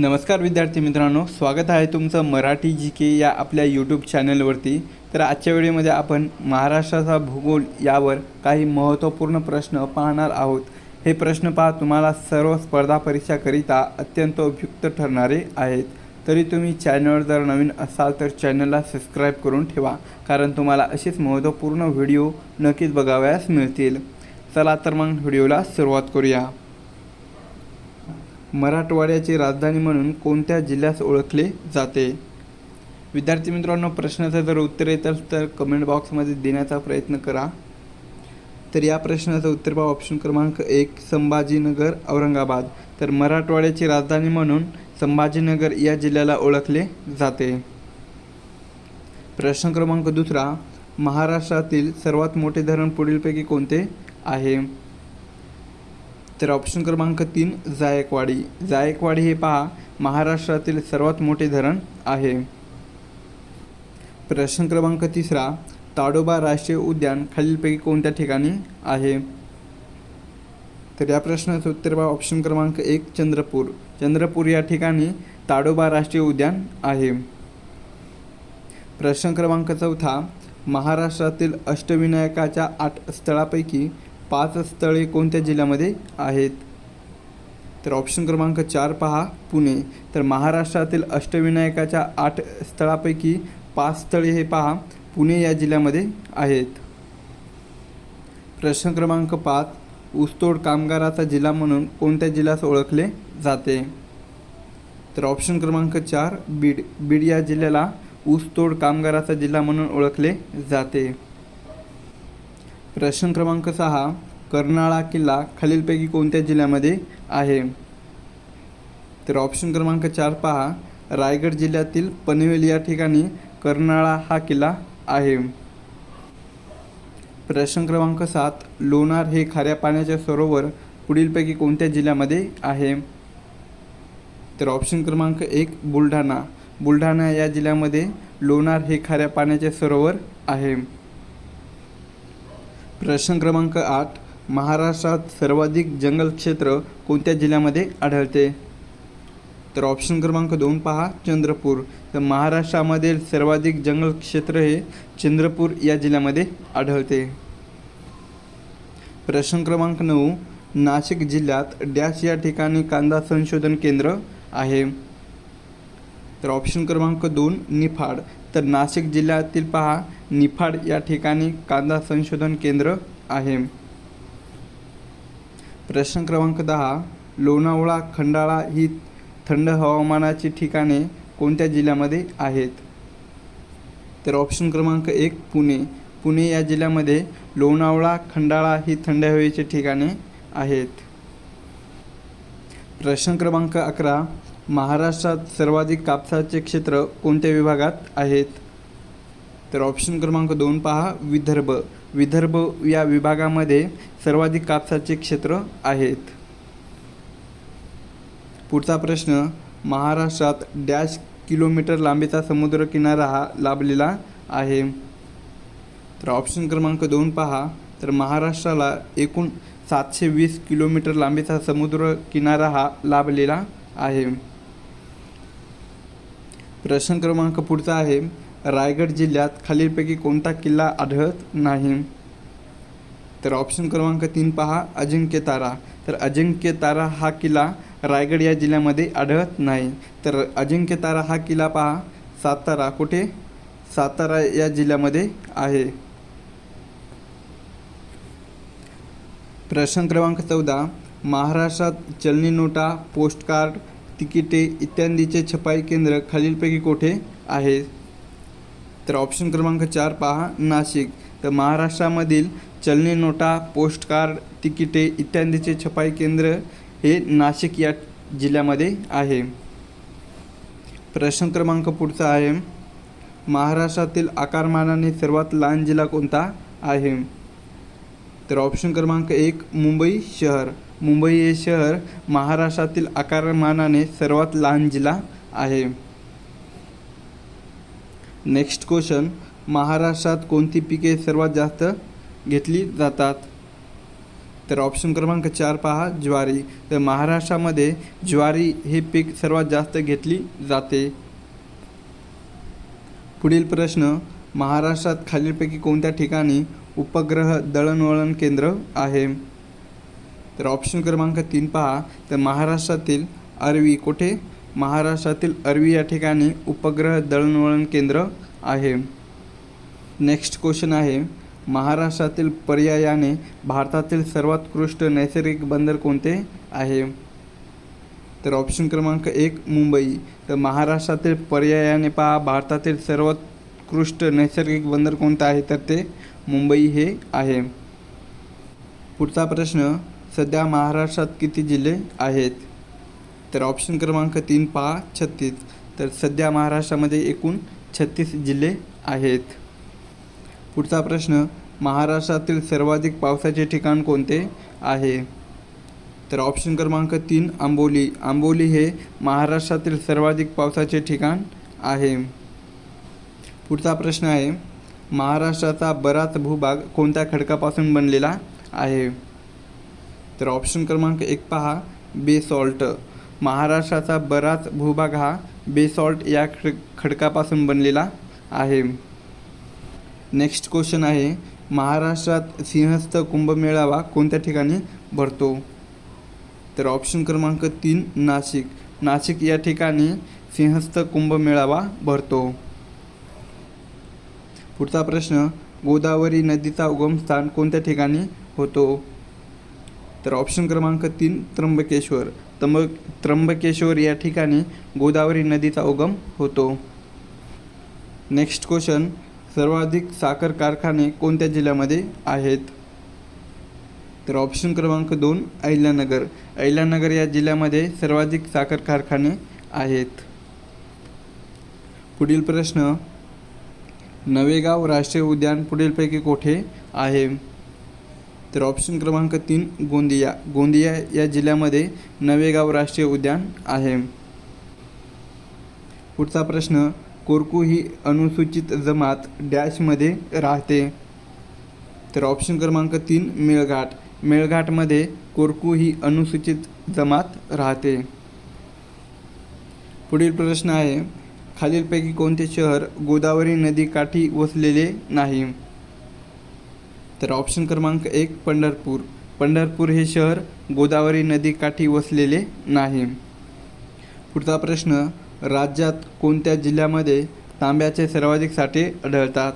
नमस्कार विद्यार्थी मित्रांनो स्वागत आहे तुमचं मराठी जी के या आपल्या यूट्यूब चॅनलवरती तर आजच्या व्हिडिओमध्ये आपण महाराष्ट्राचा भूगोल यावर काही महत्त्वपूर्ण प्रश्न पाहणार आहोत. हे प्रश्न पहा तुम्हाला सर्व स्पर्धा परीक्षाकरिता अत्यंत उपयुक्त ठरणारे आहेत. तरी तुम्ही चॅनलवर जर नवीन असाल तर चॅनलला सबस्क्राईब करून ठेवा कारण तुम्हाला असेच महत्त्वपूर्ण व्हिडिओ नक्कीच बघावयास मिळतील. चला तर मग व्हिडिओला सुरुवात करूया. मराठवाड्याची राजधानी म्हणून कोणत्या जिल्ह्यास ओळखले जाते? विद्यार्थी मित्रांनो प्रश्नाचं जर उत्तर येत असेल तर कमेंट बॉक्समध्ये देण्याचा प्रयत्न करा. तर या प्रश्नाचं उत्तर पहा. ऑप्शन क्रमांक एक संभाजीनगर औरंगाबाद. तर मराठवाड्याची राजधानी म्हणून संभाजीनगर या जिल्ह्याला ओळखले जाते. प्रश्न क्रमांक दुसरा महाराष्ट्रातील सर्वात मोठे धरण पुढीलपैकी कोणते आहे? तर ऑप्शन क्रमांक तीन जायकवाडी. जायकवाडी हे पहा महाराष्ट्रातील सर्वात मोठे धरण आहे. प्रश्न क्रमांक तिसरा ताडोबा राष्ट्रीय उद्यान खालीलपैकी कोणत्या ठिकाणी आहे? तर या प्रश्नाचं उत्तर पहा ऑप्शन क्रमांक एक चंद्रपूर. चंद्रपूर या ठिकाणी ताडोबा राष्ट्रीय उद्यान आहे. प्रश्न क्रमांक चौथा महाराष्ट्रातील अष्टविनायकाच्या आठ स्थळापैकी पाच स्थळे कोणत्या जिल्ह्यामध्ये आहेत? तर ऑप्शन क्रमांक चार पहा पुणे. तर महाराष्ट्रातील अष्टविनायकाच्या आठ स्थळापैकी पाच स्थळे हे पहा पुणे या जिल्ह्यामध्ये आहेत. प्रश्न क्रमांक पाच ऊसतोड कामगाराचा जिल्हा म्हणून कोणत्या जिल्ह्यास ओळखले जाते? तर ऑप्शन क्रमांक चार बीड. बीड या जिल्ह्याला ऊसतोड कामगाराचा जिल्हा म्हणून ओळखले जाते. प्रश्न क्रमांक सहा कर्नाळा किल्ला खालीलपैकी कोणत्या जिल्ह्यामध्ये आहे? तर ऑप्शन क्रमांक चार पहा. रायगड जिल्ह्यातील पनवेल या ठिकाणी कर्नाळा हा किल्ला आहे. प्रश्न क्रमांक सात लोणार हे खाऱ्या पाण्याचे सरोवर पुढीलपैकी कोणत्या जिल्ह्यामध्ये आहे? तर ऑप्शन क्रमांक एक बुलढाणा. बुलढाणा या जिल्ह्यामध्ये लोणार हे खाऱ्या पाण्याचे सरोवर आहे. प्रश्न क्रमांक आठ महाराष्ट्रात सर्वाधिक जंगल क्षेत्र कोणत्या जिल्ह्यामध्ये आढळते? तर ऑप्शन क्रमांक दोन पहा चंद्रपूर. तर महाराष्ट्रामधील सर्वाधिक जंगल क्षेत्र हे चंद्रपूर या जिल्ह्यामध्ये आढळते. प्रश्न क्रमांक नऊ नाशिक जिल्ह्यात डॅश या ठिकाणी कांदा संशोधन केंद्र आहे. तर ऑप्शन क्रमांक दोन निफाड. तर नाशिक जिल्ह्यातील पहा निफाड या ठिकाणी कांदा संशोधन केंद्र आहे. प्रश्न क्रमांक दहा लोणावळा खंडाळा ही थंड हवामानाची ठिकाणे कोणत्या जिल्ह्यामध्ये आहेत? तर ऑप्शन क्रमांक एक पुणे. पुणे या जिल्ह्यामध्ये लोणावळा खंडाळा ही थंड हवेची ठिकाणे आहेत. प्रश्न क्रमांक अकरा महाराष्ट्रात सर्वाधिक कापसाचे क्षेत्र कोणत्या विभागात आहेत? तर ऑप्शन क्रमांक दोन पहा विदर्भ. विदर्भ या विभागामध्ये सर्वाधिक कापसाचे क्षेत्र आहेत. पुढचा प्रश्न महाराष्ट्रात डॅश किलोमीटर लांबीचा समुद्र किनारा हा लाभलेला आहे. तर ऑप्शन क्रमांक दोन पहा तर महाराष्ट्राला एकूण सातशे वीस किलोमीटर लांबीचा समुद्र किनारा हा लाभलेला आहे. प्रश्न क्रमांक पुढचा आहे रायगड जिल्ह्यात खालीलपैकी कोणता किल्ला आढळत नाही? तर ऑप्शन क्रमांक तीन पहा अजिंक्य तारा. तर अजिंक्य तारा हा किल्ला रायगड या जिल्ह्यामध्ये आढळत नाही. तर अजिंक्य तारा हा किल्ला पहा सातारा. कुठे? सातारा या जिल्ह्यामध्ये आहे. प्रश्न क्रमांक चौदा महाराष्ट्रात चलनी नोटा पोस्टकार्ड तिकिटे इत्यादीचे छपाई केंद्र खालीलपैकी कोठे आहे? तर ऑप्शन क्रमांक चार पहा नाशिक. तर महाराष्ट्रामधील चलनी नोटा पोस्टकार्ड तिकिटे इत्यादीचे छपाई केंद्र हे नाशिक या जिल्ह्यामध्ये आहे. प्रश्न क्रमांक पुढचा आहे. महाराष्ट्रातील आकारमानाने सर्वात लहान जिल्हा कोणता आहे? तर ऑप्शन क्रमांक एक मुंबई शहर. मुंबई हे शहर महाराष्ट्रातील आकारमानाने सर्वात लहान जिल्हा आहे. नेक्स्ट क्वेश्चन महाराष्ट्रात कोणती पिके सर्वात जास्त घेतली जातात? तर ऑप्शन क्रमांक चार पहा ज्वारी. तर महाराष्ट्रामध्ये ज्वारी हे पीक सर्वात जास्त घेतली जाते. पुढील प्रश्न. महाराष्ट्रात खालीलपैकी कोणत्या ठिकाणी उपग्रह दळणवळण केंद्र आहे? तर ऑप्शन क्रमांक तीन पहा. तर महाराष्ट्रातील अरवी कुठे? महाराष्ट्रातील अरवी या ठिकाणी उपग्रह दळणवळण केंद्र आहे. नेक्स्ट क्वेश्चन आहे. महाराष्ट्रातील पर्यायाने भारतातील सर्वोत्कृष्ट नैसर्गिक बंदर कोणते आहे? तर ऑप्शन क्रमांक एक मुंबई. तर महाराष्ट्रातील पर्यायाने पहा भारतातील सर्वोत्कृष्ट नैसर्गिक बंदर कोणतं आहे? तर ते मुंबई हे आहे. पुढचा प्रश्न सध्या महाराष्ट्रात किती जिल्हे आहेत? तर ऑप्शन क्रमांक तीन पहा छत्तीस. तर सध्या महाराष्ट्रामध्ये एकूण छत्तीस जिल्हे आहेत. पुढचा प्रश्न महाराष्ट्रातील सर्वाधिक पावसाचे ठिकाण कोणते आहे? तर ऑप्शन क्रमांक तीन आंबोली. आंबोली हे महाराष्ट्रातील सर्वाधिक पावसाचे ठिकाण आहे. पुढचा प्रश्न आहे महाराष्ट्राचा बराच भूभाग कोणत्या खडकापासून बनलेला आहे? तर ऑप्शन क्रमांक एक पहा. बेसॉल्ट. महाराष्ट्राचा बराच भूभाग हा बेसॉल्ट या खड खडकापासून बनलेला आहे. नेक्स्ट क्वेश्चन आहे महाराष्ट्रात सिंहस्थ कुंभमेळावा कोणत्या ठिकाणी भरतो? तर ऑप्शन क्रमांक तीन नाशिक. नाशिक या ठिकाणी सिंहस्थ कुंभमेळावा भरतो. पुढचा प्रश्न गोदावरी नदीचा उगमस्थान कोणत्या ठिकाणी होतो? तर ऑप्शन क्रमांक तीन त्र्यंबकेश्वर. तंब त्र्यंबकेश्वर या ठिकाणी गोदावरी नदीचा उगम होतो. नेक्स्ट क्वेश्चन सर्वाधिक साखर कारखाने कोणत्या जिल्ह्यामध्ये आहेत? तर ऑप्शन क्रमांक दोन अहिल्यानगर. अहिल्यानगर या जिल्ह्यामध्ये सर्वाधिक साखर कारखाने आहेत. पुढील प्रश्न. नवेगाव राष्ट्रीय उद्यान पुढीलपैकी कोठे आहे? तर ऑप्शन क्रमांक तीन गोंदिया. गोंदिया या जिल्ह्यामध्ये नवेगाव राष्ट्रीय उद्यान आहे. पुढचा प्रश्न कोरकू ही अनुसूचित जमात डॅशमध्ये राहते. तर ऑप्शन क्रमांक तीन मेळघाट. मेळघाटमध्ये कोरकू ही अनुसूचित जमात राहते. पुढील प्रश्न आहे खालीलपैकी कोणते शहर गोदावरी नदीकाठी वसलेले नाही? तर ऑप्शन क्रमांक एक पंढरपूर. पंढरपूर हे शहर गोदावरी नदीकाठी वसलेले नाही. पुढचा प्रश्न राज्यात कोणत्या जिल्ह्यामध्ये तांब्याचे सर्वाधिक साठे आढळतात?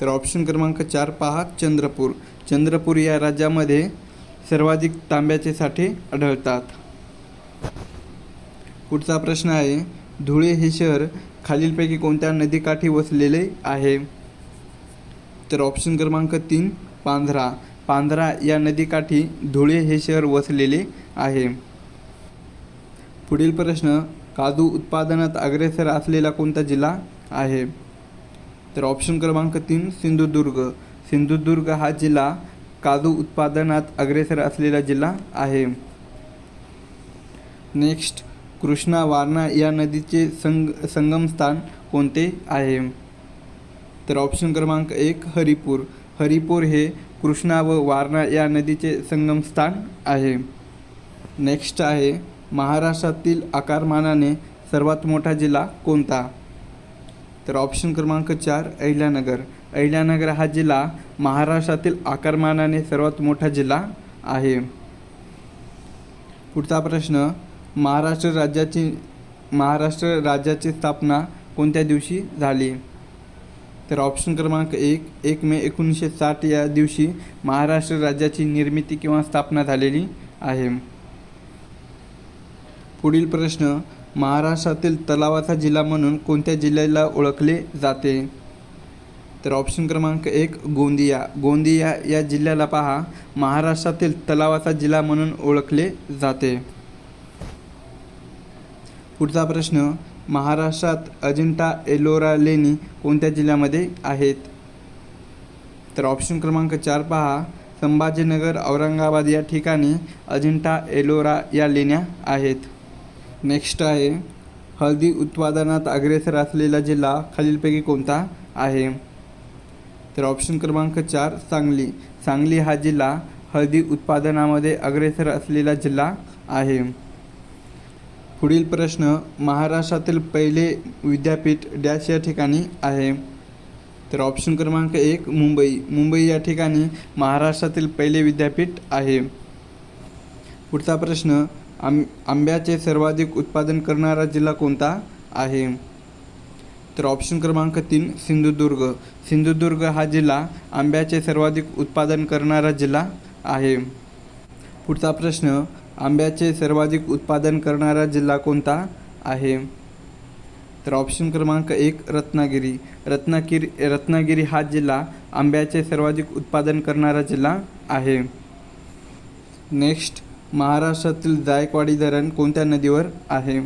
तर ऑप्शन क्रमांक चार पहा चंद्रपूर. चंद्रपूर या राज्यामध्ये सर्वाधिक तांब्याचे साठे आढळतात. पुढचा प्रश्न आहे धुळे हे शहर खालीलपैकी कोणत्या नदीकाठी वसलेले आहे? तर ऑप्शन क्रमांक तीन पांझरा पांझरा या नदीकाठी धुळे हे शहर वसलेले आहे. पुढील प्रश्न काजू उत्पादनात अग्रेसर असलेला कोणता जिल्हा आहे? तर ऑप्शन क्रमांक तीन सिंधुदुर्ग. सिंधुदुर्ग हा जिल्हा काजू उत्पादनात अग्रेसर असलेला जिल्हा आहे. नेक्स्ट कृष्णा वारणा या नदीचे संग संगमस्थान कोणते आहे? तर ऑप्शन क्रमांक एक हरिपूर. हरिपूर हे कृष्णा व वारणा या नदीचे संगमस्थान आहे. नेक्स्ट आहे महाराष्ट्रातील आकारमानाने सर्वात मोठा जिल्हा कोणता? तर ऑप्शन क्रमांक चार अहिल्यानगर. अहिल्यानगर हा जिल्हा महाराष्ट्रातील आकारमानाने सर्वात मोठा जिल्हा आहे. पुढचा प्रश्न महाराष्ट्र राज्याची महाराष्ट्र राज्याची स्थापना कोणत्या दिवशी झाली? तर ऑप्शन क्रमांक एक एक मे एकोणीसशे साठ या दिवशी महाराष्ट्र राज्याची निर्मिती किंवा स्थापना झालेली आहे. पुढील प्रश्न महाराष्ट्रातील तलावाचा जिल्हा म्हणून कोणत्या जिल्ह्याला ओळखले जाते? तर ऑप्शन क्रमांक एक गोंदिया. गोंदिया या जिल्ह्याला पहा महाराष्ट्रातील तलावाचा जिल्हा म्हणून ओळखले जाते. पुढचा प्रश्न महाराष्ट्रात अजिंठा एलोरा लेणी कोणत्या जिल्ह्यामध्ये आहेत? तर ऑप्शन क्रमांक चार पहा. संभाजीनगर औरंगाबाद या ठिकाणी अजिंठा एलोरा या लेण्या आहेत. नेक्स्ट आहे. हळदी उत्पादनात अग्रेसर असलेला जिल्हा खालीलपैकी कोणता आहे? तर ऑप्शन क्रमांक चार सांगली. सांगली हा जिल्हा हळदी उत्पादनामध्ये अग्रेसर असलेला जिल्हा आहे. पुढील प्रश्न महाराष्ट्रातील पहिले विद्यापीठ डॅश या ठिकाणी आहे. तर ऑप्शन क्रमांक एक मुंबई. मुंबई या ठिकाणी महाराष्ट्रातील पहिले विद्यापीठ आहे. पुढचा प्रश्न आम आंब्याचे सर्वाधिक उत्पादन करणारा जिल्हा कोणता आहे? तर ऑप्शन क्रमांक तीन सिंधुदुर्ग. सिंधुदुर्ग हा जिल्हा आंब्याचे सर्वाधिक उत्पादन करणारा जिल्हा आहे. पुढचा प्रश्न आंब्याचे सर्वाधिक उत्पादन करणारा जिल्हा कोणता आहे? तर ऑप्शन क्रमांक एक रत्नागिरी. रत्नागिरी रत्नागिरी हा जिल्हा आंब्याचे सर्वाधिक उत्पादन करणारा जिल्हा आहे. नेक्स्ट महाराष्ट्रातील जायकवाडी धरण कोणत्या नदीवर आहे?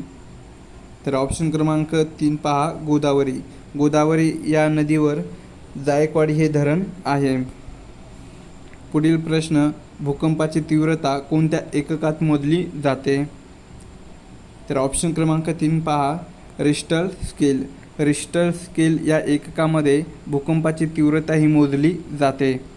तर ऑप्शन क्रमांक तीन पहा गोदावरी. गोदावरी या नदीवर जायकवाडी हे धरण आहे. पुढील प्रश्न भूकंपाची तीव्रता कोणत्या एककात मोजली जाते? तर ऑप्शन क्रमांक तीन पहा. रिस्टर स्केल रिस्टर स्केल या एककामध्ये भूकंपाची तीव्रता ही मोजली जाते.